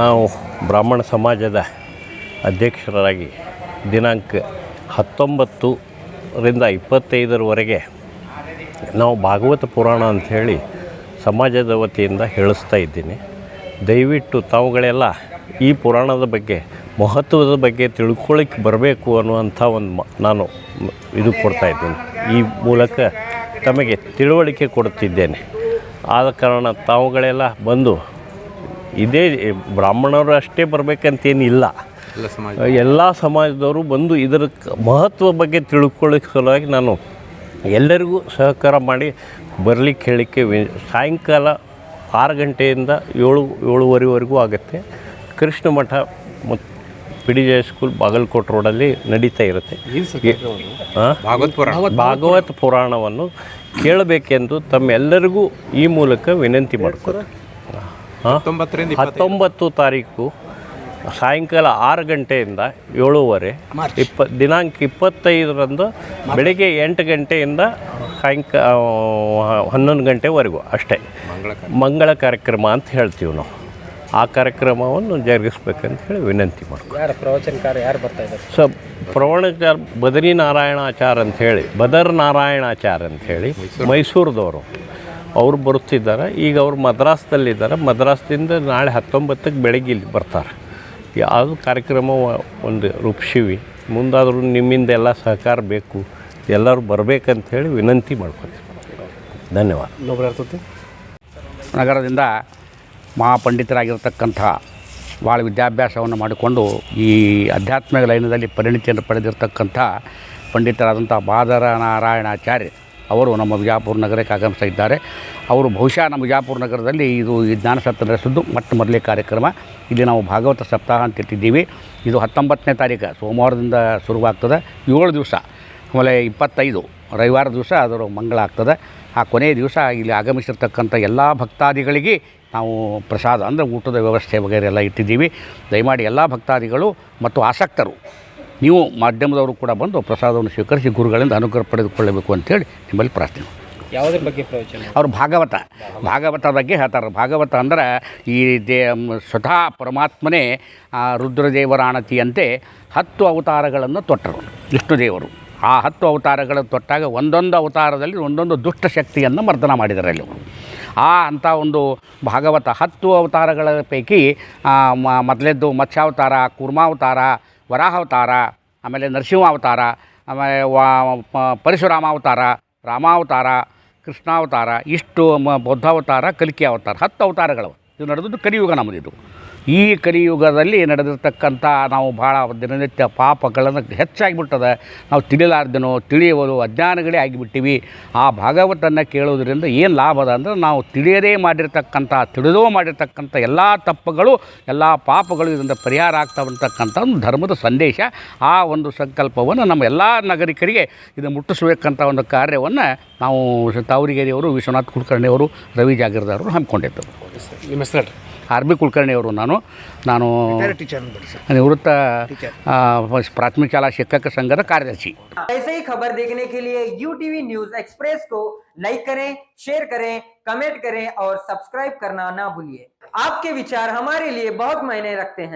ನಾವು ಬ್ರಾಹ್ಮಣ ಸಮಾಜದ ಅಧ್ಯಕ್ಷರಾಗಿ ದಿನಾಂಕ ಹತ್ತೊಂಬತ್ತರಿಂದ ಇಪ್ಪತ್ತೈದರವರೆಗೆ ನಾವು ಭಾಗವತ ಪುರಾಣ ಅಂಥೇಳಿ ಸಮಾಜದ ವತಿಯಿಂದ ಹೇಳಿಸ್ತಾ ಇದ್ದೀನಿ. ದಯವಿಟ್ಟು ತಾವುಗಳೆಲ್ಲ ಈ ಪುರಾಣದ ಬಗ್ಗೆ ಮಹತ್ವದ ಬಗ್ಗೆ ತಿಳ್ಕೊಳ್ಳಿಕ್ಕೆ ಬರಬೇಕು ಅನ್ನುವಂಥ ಒಂದು ಮ, ನಾನು ಇದು ಕೊಡ್ತಾ ಇದ್ದೀನಿ. ಈ ಮೂಲಕ ತಮಗೆ ತಿಳುವಳಿಕೆ ಕೊಡುತ್ತಿದ್ದೇನೆ. ಆದ ಕಾರಣ ತಾವುಗಳೆಲ್ಲ ಬಂದು ಇದೇ ಬ್ರಾಹ್ಮಣರು ಅಷ್ಟೇ ಬರಬೇಕಂತೇನಿಲ್ಲ. ಎಲ್ಲ ಸಮಾಜ ಎಲ್ಲ ಸಮಾಜದವರು ಬಂದು ಇದರ ಮಹತ್ವ ಬಗ್ಗೆ ತಿಳ್ಕೊಳ್ಳಿಕ್ಕೆ ಸಲುವಾಗಿ ನಾನು ಎಲ್ಲರಿಗೂ ಸಹಕಾರ ಮಾಡಿ ಬರಲಿಕ್ಕೆ ಹೇಳಲಿಕ್ಕೆ ವಿ ಸಾಯಂಕಾಲ ಆರು ಗಂಟೆಯಿಂದ ಏಳು ಏಳುವರೆವರೆಗೂ ಆಗುತ್ತೆ. ಕೃಷ್ಣ ಮಠ ಮತ್ತು P D J school Bagalkot ರೋಡಲ್ಲಿ ನಡೀತಾ ಇರುತ್ತೆ? ಭಾಗವತ್ ಪುರಾಣ. ಭಾಗವತ್ ಪುರಾಣವನ್ನು ಕೇಳಬೇಕೆಂದು ತಮ್ಮೆಲ್ಲರಿಗೂ ಈ ಮೂಲಕ ವಿನಂತಿ ಮಾಡ್ತಾರೆ ಹತ್ತೊಂಬತ್ತರಿಂದ ಹತ್ತೊಂಬತ್ತು ತಾರೀಕು ಸಾಯಂಕಾಲ ಆರು ಗಂಟೆಯಿಂದ ಏಳುವರೆ ಇಪ್ಪ ದಿನಾಂಕ ಇಪ್ಪತ್ತೈದರಂದು ಬೆಳಗ್ಗೆ ಎಂಟು ಗಂಟೆಯಿಂದ ಸಾಯಂಕ ಹನ್ನೊಂದು ಗಂಟೆವರೆಗೂ ಅಷ್ಟೇ. ಮಂಗಳ ಕಾರ್ಯಕ್ರಮ. ಅಂತ ಹೇಳ್ತೀವಿ ನಾವು. ಆ ಕಾರ್ಯಕ್ರಮವನ್ನು ಜರುಗಿಸ್ಬೇಕಂತ ಹೇಳಿ ವಿನಂತಿ ಮಾಡ್ತೀವಿ ಯಾರು ಪ್ರವಚನಕಾರ ಯಾರು ಬರ್ತಾ ಇದ್ದಾರೆ? ಸೊ ಪ್ರವಣಚಾರ ಬದರಿ ಅಂತ ಅಂಥೇಳಿ ಬದರ್ ನಾರಾಯಣಾಚಾರ ಅಂಥೇಳಿ ಮೈಸೂರದವರು. ಅವರು ಬರುತ್ತಿದ್ದಾರೆ. ಈಗ ಅವರು ಮದ್ರಾಸ್ದಲ್ಲಿದ್ದಾರೆ ಮದ್ರಾಸ್ದಿಂದ ನಾಳೆ ಹತ್ತೊಂಬತ್ತಕ್ಕೆ ಬೆಳಗ್ಗೆ ಇಲ್ಲಿ ಬರ್ತಾರೆ. ಯಾವುದು ಕಾರ್ಯಕ್ರಮ ಒಂದು ರೂಪಿಸೀವಿ. ಮುಂದಾದರೂ ನಿಮ್ಮಿಂದ ಎಲ್ಲ ಸಹಕಾರ ಬೇಕು. ಎಲ್ಲರೂ ಬರಬೇಕಂತ ಹೇಳಿ ವಿನಂತಿ ಮಾಡ್ಕೊತೀವಿ. ಧನ್ಯವಾದ. ಇನ್ನೊಬ್ಬರು ನಗರದಿಂದ ಮಹಾಪಂಡಿತರಾಗಿರ್ತಕ್ಕಂಥ ಭಾಳ ವಿದ್ಯಾಭ್ಯಾಸವನ್ನು ಮಾಡಿಕೊಂಡು ಈ ಆಧ್ಯಾತ್ಮಿಕ ಲೈನದಲ್ಲಿ ಪರಿಣಿತಿಯನ್ನು ಪಡೆದಿರ್ತಕ್ಕಂಥ ಪಂಡಿತರಾದಂಥ ಬಾದರ ನಾರಾಯಣಾಚಾರ್ಯ ಅವರು ನಮ್ಮ ವಿಜಯಪುರ ನಗರಕ್ಕೆ ಆಗಮಿಸ್ತಾ ಇದ್ದಾರೆ. ಅವರು ಬಹುಶಃ ನಮ್ಮ ವಿಜಯಪುರ ನಗರದಲ್ಲಿ ಇದು ಈ ಜ್ಞಾನಸತ್ತ ನಡೆಸಿದ್ದು ಮೊಟ್ಟ ಮೊದಲೇ ಕಾರ್ಯಕ್ರಮ. ಇಲ್ಲಿ ನಾವು ಭಾಗವತ ಸಪ್ತಾಹ ಅಂತ ಇಟ್ಟಿದ್ದೀವಿ. ಇದು ಹತ್ತೊಂಬತ್ತನೇ ತಾರೀಕು, ಸೋಮವಾರದಿಂದ ಶುರುವಾಗ್ತದೆ. ಏಳು ದಿವಸ, ಆಮೇಲೆ ಇಪ್ಪತ್ತೈದು, ರವಿವಾರ ದಿವಸ ಅದರ ಮಂಗಳ ಆಗ್ತದೆ. ಆ ಕೊನೆಯ ದಿವಸ ಇಲ್ಲಿ ಆಗಮಿಸಿರ್ತಕ್ಕಂಥ ಎಲ್ಲ ಭಕ್ತಾದಿಗಳಿಗೆ ನಾವು ಪ್ರಸಾದ, ಅಂದರೆ ಊಟದ ವ್ಯವಸ್ಥೆ ವಗೈರೆ ಇಟ್ಟಿದ್ದೀವಿ. ದಯಮಾಡಿ ಎಲ್ಲ ಭಕ್ತಾದಿಗಳು ಮತ್ತು ಆಸಕ್ತರು ನೀವು ಮಾಧ್ಯಮದವರು ಕೂಡ ಬಂದು ಪ್ರಸಾದವನ್ನು ಸ್ವೀಕರಿಸಿ ಗುರುಗಳಿಂದ ಅನುಗ್ರಹ ಪಡೆದುಕೊಳ್ಳಬೇಕು ಅಂತೇಳಿ ನಿಮ್ಮಲ್ಲಿ ಪ್ರಾರ್ಥನೆ ಯಾವುದ್ರ ಬಗ್ಗೆ ಪ್ರವಚನ? ಅವರು ಭಾಗವತ ಭಾಗವತ ಬಗ್ಗೆ ಹೇಳ್ತಾರೆ. ಭಾಗವತ ಅಂದ್ರೆ ಈ ದೇ ಸ್ವತಃ ಪರಮಾತ್ಮನೇ ರುದ್ರದೇವರಾಣತಿಯಂತೆ ರುದ್ರದೇವರ ಆಣತಿಯಂತೆ ಹತ್ತು ಅವತಾರಗಳನ್ನು ತೊಟ್ಟರು. ವಿಷ್ಣುದೇವರು ಆ ಹತ್ತು ಅವತಾರಗಳನ್ನು ತೊಟ್ಟಾಗ ಒಂದೊಂದು ಅವತಾರದಲ್ಲಿ ಒಂದೊಂದು ದುಷ್ಟ ಶಕ್ತಿಯನ್ನು ಮರ್ದನ ಮಾಡಿದ್ದಾರೆ ಅಲ್ಲಿ ಆ ಅಂಥ ಒಂದು ಭಾಗವತ ಹತ್ತು ಅವತಾರಗಳ ಪೈಕಿ ಮೊದಲೇದ್ದು ಮತ್ಸ್ಯಾವತಾರ ಕೂರ್ಮಾವತಾರ ವರಾಹಾವತಾರ, ಆಮೇಲೆ ನರಸಿಂಹ ಅವತಾರ, ಆಮೇಲೆ ವಾ ಪರಶುರಾಮ ಅವತಾರ, ರಾಮಾವತಾರ, ಕೃಷ್ಣಾವತಾರ, ಇಷ್ಟು ಮ, ಬೌದ್ಧಾವತಾರ ಕಲಿಕೆ ಅವತಾರ, ಹತ್ತು ಅವತಾರಗಳು. ಇದು ನಡೆದದ್ದು ಕಲಿಯುಗ ನಮ್ಮದಿದು. ಈ ಕಲಿಯುಗದಲ್ಲಿ ನಡೆದಿರ್ತಕ್ಕಂಥ ನಾವು ಭಾಳ ದಿನನಿತ್ಯ ಪಾಪಗಳನ್ನು ಹೆಚ್ಚಾಗಿಬಿಟ್ಟದೆ. ನಾವು ತಿಳಿಲಾರ್ದೇನೋ ತಿಳಿಯುವುದು ಅಜ್ಞಾನಗಳೇ ಆಗಿಬಿಟ್ಟಿವಿ. ಆ ಭಾಗವತನ್ನು ಕೇಳೋದ್ರಿಂದ ಏನು ಲಾಭ ಅದ ಅಂದ್ರೆ ನಾವು ತಿಳಿಯದೇ ಮಾಡಿರ್ತಕ್ಕಂಥ, ತಿಳಿದೋ ಮಾಡಿರ್ತಕ್ಕಂಥ ಎಲ್ಲ ತಪ್ಪುಗಳು, ಎಲ್ಲ ಪಾಪಗಳು ಇದರಿಂದ ಪರಿಹಾರ ಆಗ್ತಾವಂತಕ್ಕಂಥ ಒಂದು ಧರ್ಮದ ಸಂದೇಶ. ಆ ಒಂದು ಸಂಕಲ್ಪವನ್ನು ನಮ್ಮ ಎಲ್ಲ ನಾಗರಿಕರಿಗೆ ಇದು ಮುಟ್ಟಿಸಬೇಕಂತ ಒಂದು ಕಾರ್ಯವನ್ನು ನಾವು ತಾವರಿಗೇರಿಯವರು ವಿಶ್ವನಾಥ್ ಕುಲಕರ್ಣಿಯವರು, ರವಿ ಜಾಗೀರ್ದಾರರು ಹಮ್ಮಿಕೊಂಡಿದ್ದರು ನಿಮ್ಮ ಹೆಸರು ಆರ್ ಬಿ ಕುಲಕರ್ಣಿಯವರು ನಾನು ನಾನು ನಿವೃತ್ತ ಆ, ಪ್ರಾಥಮಿಕ ಶಾಲಾ ಶಿಕ್ಷಕ ಸಂಘದ ಕಾರ್ಯದರ್ಶಿ ऐसे ही खबर देखने के लिए यू टीवी न्यूज एक्सप्रेस को लाइक करें शेयर करें कमेंट करें और सब्सक्राइब करना ना भूलिए आपके विचार हमारे लिए बहुत मायने रखते हैं